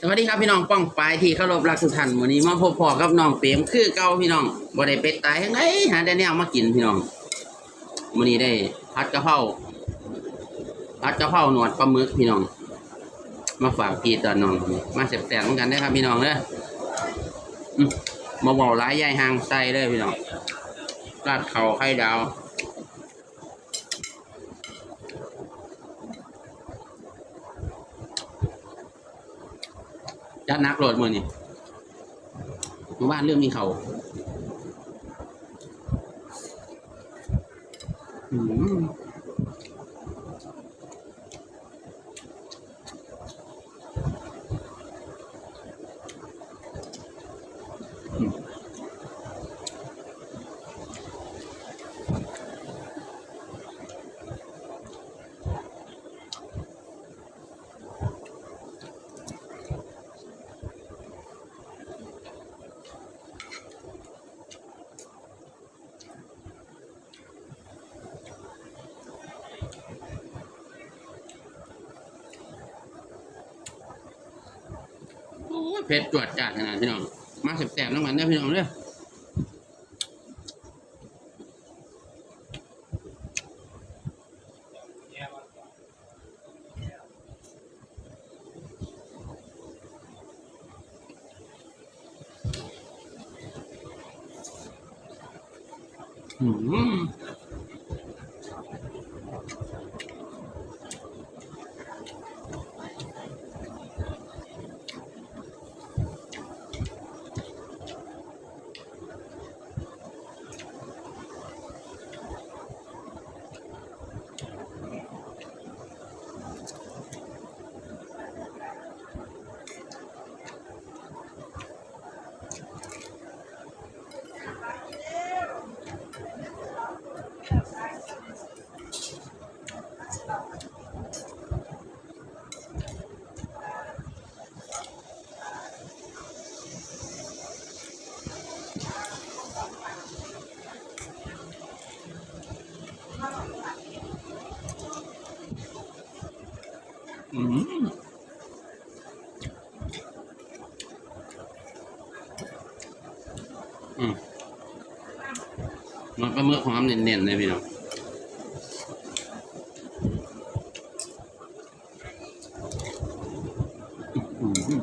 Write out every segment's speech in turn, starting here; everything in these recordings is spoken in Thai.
สวัสดีครับพี่น้องป้องปลายที่เคารพรักทุท่านวันนี้มาพบพอกับน้องเปรมคือเก่าพี่น้องบ่ได้เป็ดตายทั้งไหนหาได้แนวมากินพี่น้องวันนี้ได้ผัดกะเพราผัดกะเพราหนวดปลาหมึกพี่น้อง มาฝากพี่ตอนน้องมาแสบๆเหมือนกันได้ครับพี่น้องเด้ออืมาบอกร้ายยายหางใส่เลยพี่น้องราดเขาไข่ดาว ยัดนักโหลดมือนี่มาว่าเรื่องมีเขาอืมอืม เผ็ดจวดจัดขนาดพี่น้อง มาแสบๆน้ำมันได้อพี่น้องเด้ออืม อืมอืมมันปลาหมึกของอ้ำเน้นๆเลยพี่น้องอืม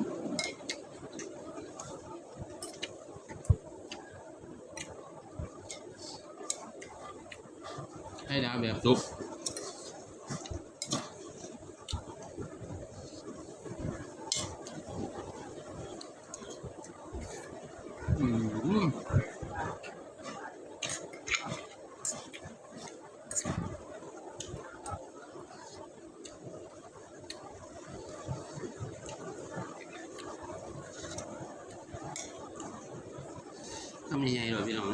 ให้ดาวแบบซุป อืมทำ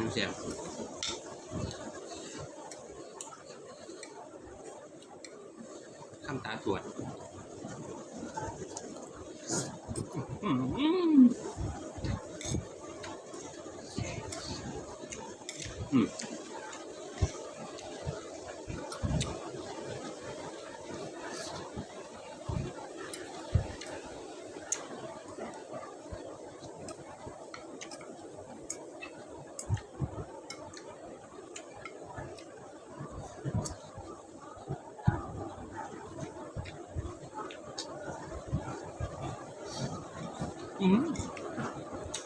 ยังไงหรอพี่น้องเสียบข้ามตาตรวจอืม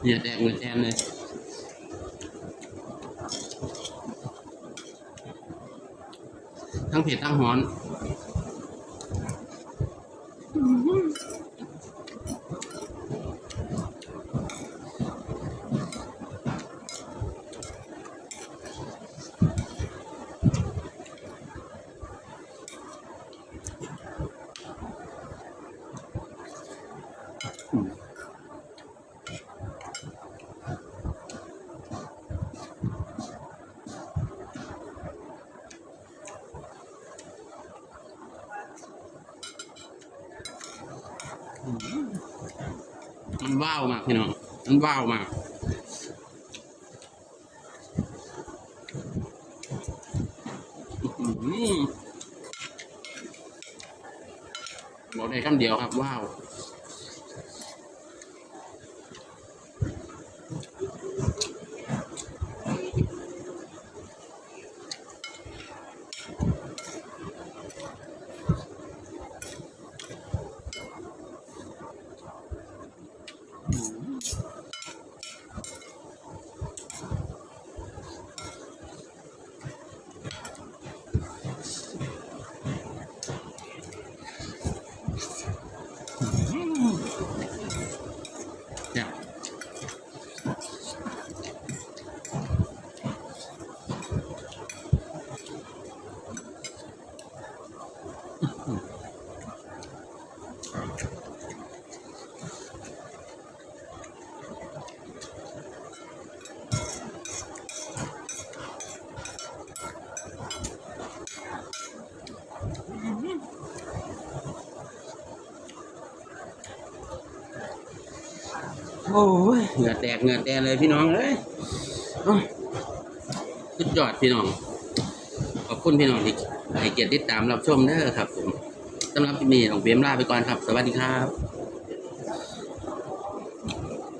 เนี่ยแดกเหมือนแอนเลยทั้งเผ็ดทั้งฮ้อน มันว้าวมากพี่น้องมันว้าวมากหือบอกได้คำเดียวครับว้าว โอ้ยเหงื่อแตกเหงื่อแตกเลยพี่น้องเอ้ยโอ้ยสุดยอดพี่น้อง ขอบคุณพี่น้องที่ให้เกียรติติดตามรับชมเด้อครับผมสำหรับที่นี่น้องเพียมลาไปก่อนครับ สวัสดีครับ